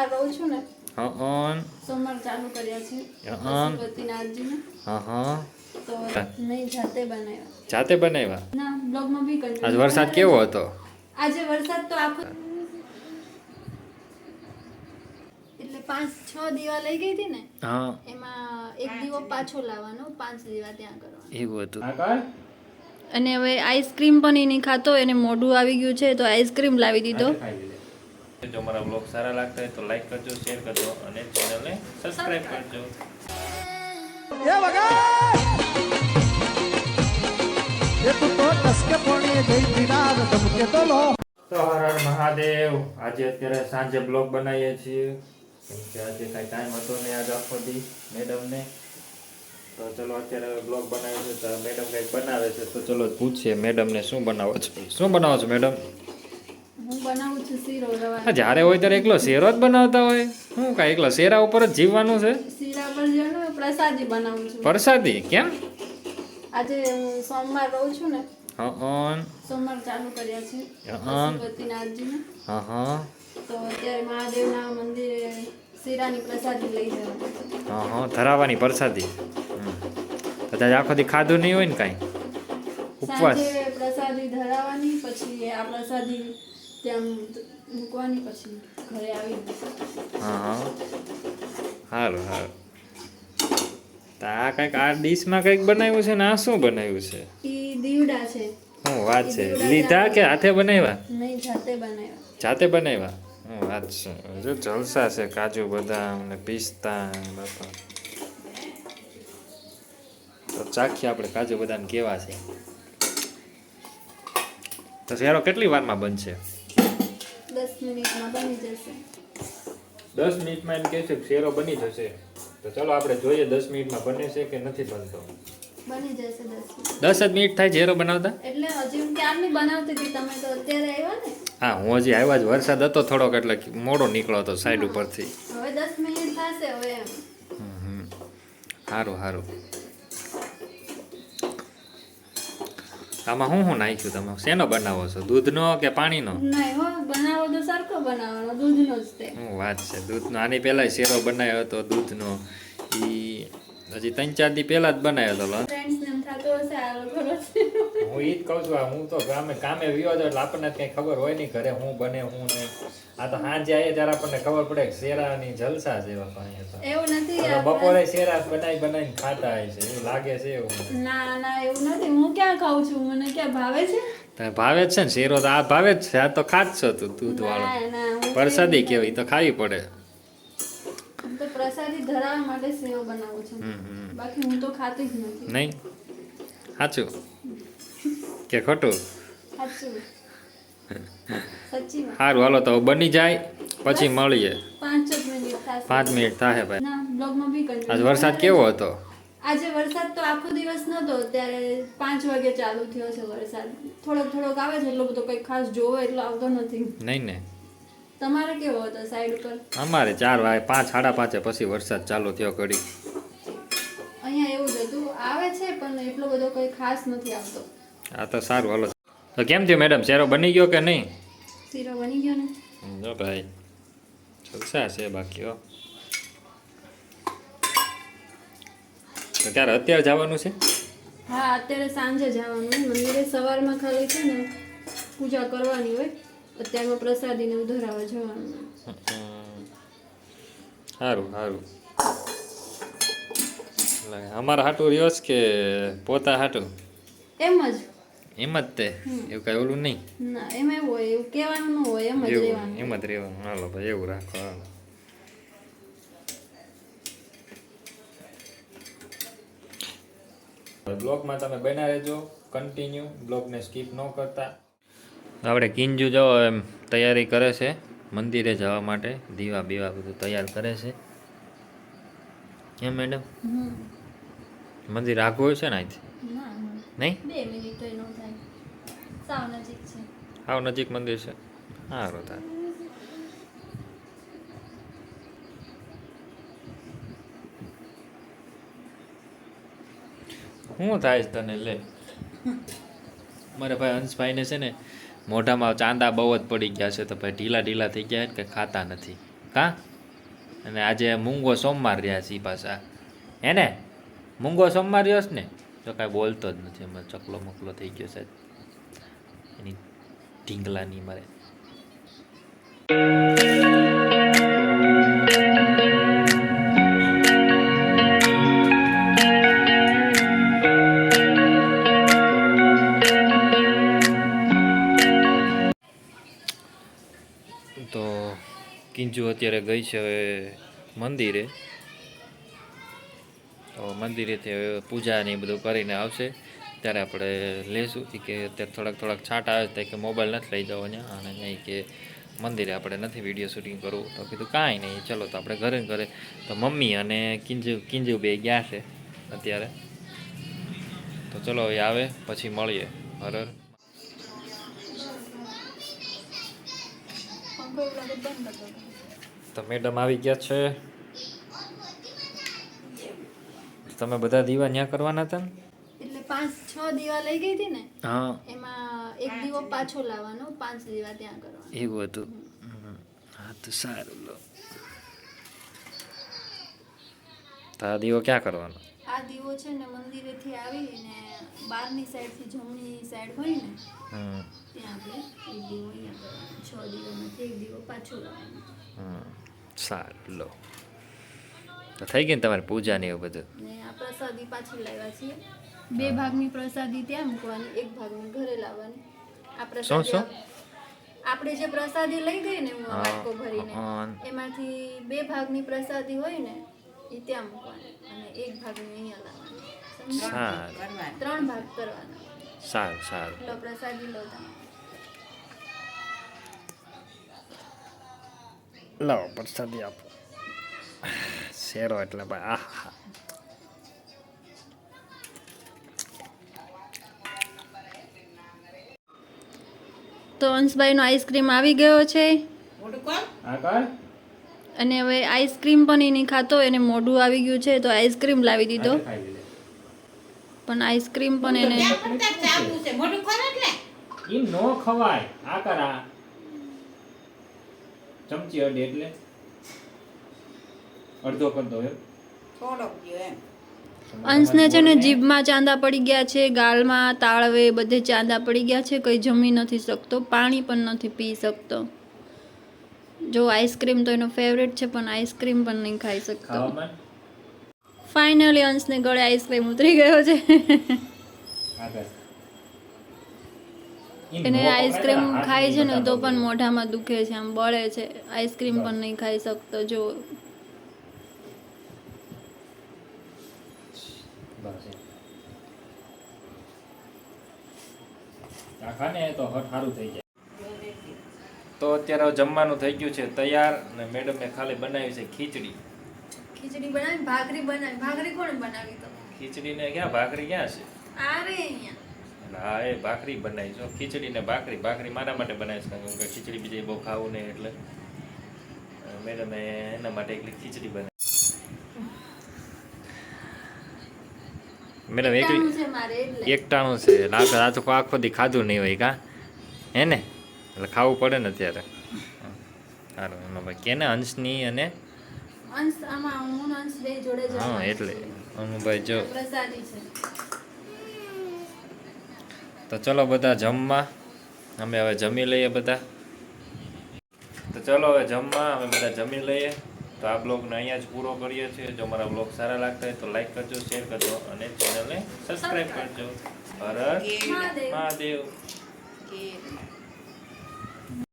સોમવાર રહું છું ને હં સોમવાર ચાલુ કર્યા છે. હં. પશુપતિનાથજીને હં તો નહીં જાતે બનાવ્યા. જાતે બનાવ્યા? ના બ્લોગમાં બી કર્યું આજ વરસાદ કેવો હતો? આજે વરસાદ તો આખો એટલે પાંચ છ દીવા લઈ ગઈ હતી ને હા. એમાં એક દીવો પાછો લાવવાનો પાંચ દીવા ત્યાં કરવાનો. એવું હતું. અને હવે આઈસ્ક્રીમ પણ એ નહીં ખાતો એને મોઢું આવી ગયું છે તો આઈસ્ક્રીમ લાવી દીધો. જો મારા બ્લોગ સારા લાગતા હોય તો લાઈક કરજો શેર કરજો અને ચેનલને સબસ્ક્રાઇબ કરજો. તો હર હર મહાદેવ. આજે અત્યારે સાંજે બ્લોગ બનાવીએ છીએ. કેમ કે આજે કાંઈ ટાઈમ હતો નહીં આજે આખો દી મેડમને. તો ચલો અત્યારે બ્લોગ બનાવીએ છીએ તો મેડમ કંઈક બનાવે છે. તો ચલો પૂછીએ મેડમને શું બનાવો છો? શું બનાવો છો મેડમ? હું બનાવું છું શીરો જ્યારે હોય ત્યારે એકલો શેરો જ બનાવતા હોય. શું કાંઈ એકલો શેરા ઉપર જ જીવવાનું છે? શીરા પર જણો પ્રસાદી બનાવું છું. પરસાદી? કેમ? આજે હું સોમવાર રહું છું ને. હં સોમવાર ચાલુ કર્યા છે. હં. પશુપતિનાથજીને હા હા. તો અત્યારે મહાદેવના મંદિરે શીરાની પ્રસાદી લઈ જવાની હં હં. ધરાવાની પ્રસાદી. કદાચ આખો દી ખાધું નહીં હોય ને કાંઈ? ઉપવાસ. પ્રસાદી ધરાવવાની પછી આ પ્રસાદી ત્યાં મૂકવાની પછી ઘરે આવી હા હા. સારું સારું તો આ કંઈક આ ડીશમાં કંઈક બનાવ્યું છે ને આ શું બનાવ્યું છે? ઈ દીવડા છે. શું વાત છે? લીધા કે હાથે બનાવ્યા? નહીં જાતે બનાવ્યા. જાતે બનાવ્યા? વાત છે? જો જલસા છે કાજુ બદામ ને પિસ્તા ને બાપા તો ચાખીએ આપણે કાજુ બદામ કેવા છે? તો શેરો કેટલી વારમાં બનશે? દસ મિનિટમાં બની જશે. દસ મિનિટમાં એમ કહે છે કે શેરો બની જશે. તો ચલો આપણે જોઈએ દસ મિનિટમાં બને છે કે નથી બનતો. બની જશે દસ જ મિનિટ થાય શેરો બનાવતા? એટલે હજી ક્યારની બનાવતી હતી તમે તો અત્યારે આવ્યા ને? હા હું હજી આવ્યા જ. વરસાદ હતો થોડોક એટલે મોડો નીકળો હતો સાઈડ ઉપરથી. હવે દસ મિનિટ થશે હવે સારું સારું આમાં શું શું નાખ્યું તમે? શેનો બનાવો છો? દૂધનો કે પાણીનો? નહીં હો બનાવો તો સરખો બનાવવાનો દૂધનો જ તે. હું વાત છે? દૂધનો આની પહેલાં શેરો બનાવ્યો હતો દૂધનો. એ હજી ત્રણ ચાર દી પહેલાં જ બનાવ્યો હતો લો. ફ્રેન્ડ્સને એમ થતું હશે આ લોકો રસોઈ હું ઈ જ કહું છું આ હું તો ગામે કામે વિવાદ એટલે આપણને કંઈ ખબર હોય નહીં ઘરે હું બને હું ને. આ તો સાંજે આવીએ ત્યારે આપણને ખબર પડે કે શેરાની જલસા છે એવા પાણી તો. એવું નથી બપોરે શેરા બનાવી બનાવીને ખાતા હોય છે એવું લાગે છે એવું. ના ના એવું નથી હું ક્યાં ખાઉં છું? મને ક્યાં ભાવે છે? તને ભાવે છે ને શેરો તો આ ભાવે જ છે આ તો ખાત છો તું દૂધ વાળો પ્રસાદી કેવી તો ખાવી પડે. તો પ્રસાદી ધરાવવા માટે સેવ બનાવું છું. બાકી હું તો ખાતી જ નથી. નહીં? સાચું? કે ખોટું? સાચું. સારું હાલો તો બની જાય પછી મળીએ. પાંચ મિનિટ પાંચ મિનિટ થાય ભાઈ. આજ વરસાદ કેવો હતો? આજે વરસાદ તો આખો દિવસ નતો ત્યારે પાંચ વાગે ચાલુ થયો છે વરસાદ. થોડોક થોડોક આવે છે એટલો બધો કઈ ખાસ જોવો એટલો આવતો નથી. નહીં ને. તમારે કેવો હતો સાઈડ ઉપર? અમારે ચાર વાગે પાંચ સાડા પાંચે પછી વરસાદ ચાલુ થયો ઘડી. અહીંયા એવું જ હતું. આવે છે પણ એટલો બધો કઈ ખાસ નથી આવતો. આ તો સારું હાલો. તો કેમ થયું મેડમ શેરો બની ગયો કે નહીં? શીરો બની ગયો ને જો ભાઈ જલસા છે બાકી હો તો ક્યારે અત્યારે જવાનું છે હા અત્યારે સાંજે જવાનું મંદિરે સવારમાં ખાલી છે ને પૂજા કરવાની હોય અત્યારમાં પ્રસાદીને ઉધરાવા જવાનું સારું સારું અમારા હાટું રહ્યો છે કે પોતા હાટું એમ જ એમ જ તે. એવું કાંઈ ઓલું નહીં. ના એમ એવું હોય એવું કહેવાનું ન હોય એમ જ રહેવાનું. એમ જ રહેવાનું. હાલો ભાઈ એવું રાખો હાલો. બ્લોગમાં તમે બના રહેજો. કન્ટિન્યુ બ્લોગને સ્કીપ ન કરતા. આપણે કિંજુ જો એમ તૈયારી કરે છે મંદિરે જવા માટે. દીવા બીવા બધું તૈયાર કરે છે. એમ મેડમ? મંદિર આઘું હોય છે ને. અહીંથી. નહીં? બે મિનિટ તો ન થાય. સાવ નજીક છે. આવ નજીક મંદિર છે. સારું તાર. શું થાય છે તને લે. મારે ભાઈ હંસભાઈને છે ને મોઢામાં ચાંદા બહુ જ પડી ગયા છે તો ભાઈ ઢીલા ઢીલા થઈ ગયા છે કે ખાતા નથી. કા? અને આજે મૂંગો સોમવાર રહ્યા છે પાછા. હે ને? મૂંગો સોમવાર રહ્યો છે ને? જો કાંઈ બોલતો જ નથી એમાં ચકલો મકલો થઈ ગયો સાહેબ. એની ઢીંગલાની મારે. તો કિંજુ અત્યારે ગઈ છે હવે મંદિરે. તો મંદિરેથી પૂજા ને એ બધું કરીને આવશે. ત્યારે આપણે લેશું. કે અત્યારે થોડાક થોડાક છાંટ આવે છે કે મોબાઈલ નથી લઈ જવો ને અને નહીં કે મંદિરે આપણે નથી વીડિયો શૂટિંગ કરવું. તો કીધું કાંઈ નહીં ચલો તો આપણે ઘરે ઘરે. તો મમ્મી અને કિંજુ કિંજુ બે ગયા છે અત્યારે. તો ચલો હવે આવે પછી મળીએ. હર હર. પંખો એવું લાગે તો બંધ કરી દો. તો મેડમ આવી ગયા છે. તમે બધા દીવા ન્યા કરવાના હતા એટલે પાંચ છ દીવા લઈ ગઈ હતી ને હા. એમાં એક દીવો પાછો લાવવાનો પાંચ દીવા ત્યાં કરવાના. એવું હતું. હા તો સારું લો. તો આ દીવો ક્યાં કરવાનો? આ દીવો છે ને મંદિરેથી આવીને બહારની સાઈડથી જમણી સાઈડ હોય ને ત્યાં આપણે એક દીવો અહીંયા કરવાનો. છ દીવોમાંથી એક દીવો પાછો લાવવાનો. સારું લો. તો થઈ ગઈ ને તમારી પૂજા ને એવું બધું? ને આ પ્રસાદી પાછી લાવ્યા છીએ. બે ભાગની પ્રસાદી ત્યાં મૂકવાની એક ભાગની ઘરે લાવવાની. આ શું, શું? આપણે જે પ્રસાદી લઈ ગઈ ને હું વાટકો ભરીને એમાંથી બે ભાગની પ્રસાદી હોય ને એ ત્યાં મૂકવાની અને એક ભાગની અહીંયા લાવવાની. સારું. ત્રણ ભાગ કરવાના. સારું સારું. લો પ્રસાદી લો લાવો પ્રસાદી આપો. શેરો એટલે ભાઈ આહા તો અંશભાઈનો આઈસ્ક્રીમ આવી ગયો છે. અને હવે આઈસ્ક્રીમ પણ એની ખાતો એને મોઢું આવી ગયું છે તો આઈસ્ક્રીમ લાવી દીધો. પણ આઈસ્ક્રીમ પણ એને નો ખવાય. આ કરા. ચમચી અડી એટલે. અડધો કર દો એમ? અંશને છે ને જીભમાં ચાંદા પડી ગયા છે ગાલમાં તાળવે બધે ચાંદા પડી ગયા છે કંઈ જમી નથી શકતો પાણી પણ નથી પી શકતો. જો આઈસ્ક્રીમ તો એનો ફેવરેટ છે પણ આઈસ્ક્રીમ પણ નહીં ખાઈ શકતો. ફાઇનલી અંશને ગળે આઈસ્ક્રીમ ઉતરી ગયો છે. એને આઈસ્ક્રીમ ખાય છે ને તો પણ મોઢામાં દુખે છે આમ બળે છે. આઈસ્ક્રીમ પણ નહીં ખાઈ શકતો જો બસ એમ. આ ખા ને તો હટ સારું થઈ જાય. તો અત્યારે જમવાનું થઈ ગયું છે તૈયાર અને મેડમે ખાલી બનાવી છે ખીચડી. ખીચડી બનાવી ભાખરી બનાવી. ભાખરી કોણ બનાવી તો? ખીચડી ને ક્યાં ભાખરી ક્યાં છે? આરે અહીંયા. હા એ ભાખરી બનાવી છો. ખીચડી ને ભાખરી ભાખરી મારા માટે બનાવીશ કારણ કે ખીચડી બીજે બહુ ખાવું નહીં એટલે. મેડમે એના માટે એકલી ખીચડી બનાવી. મેડમ એક એકટાણું છે લાગે આ આખો દી ખાધું નહીં હોય કા? હે ને? એટલે ખાવું પડે ને અત્યારે. સારું એમાં ભાઈ કેને અંશની અને હું એટલે. અનુભાઈ જો. તો ચલો બધા જમવા. અમે હવે જમી લઈએ બધા. તો ચલો હવે જમવા અમે બધા જમી લઈએ. તો આ બ્લોગને અહીંયા જ પૂરો કરીએ છીએ. જો મારા બ્લોગ સારા લાગતા હોય તો લાઈક કરજો શેર કરજો અને ચેનલને સબસ્ક્રાઈબ કરજો. હર મહાદેવ.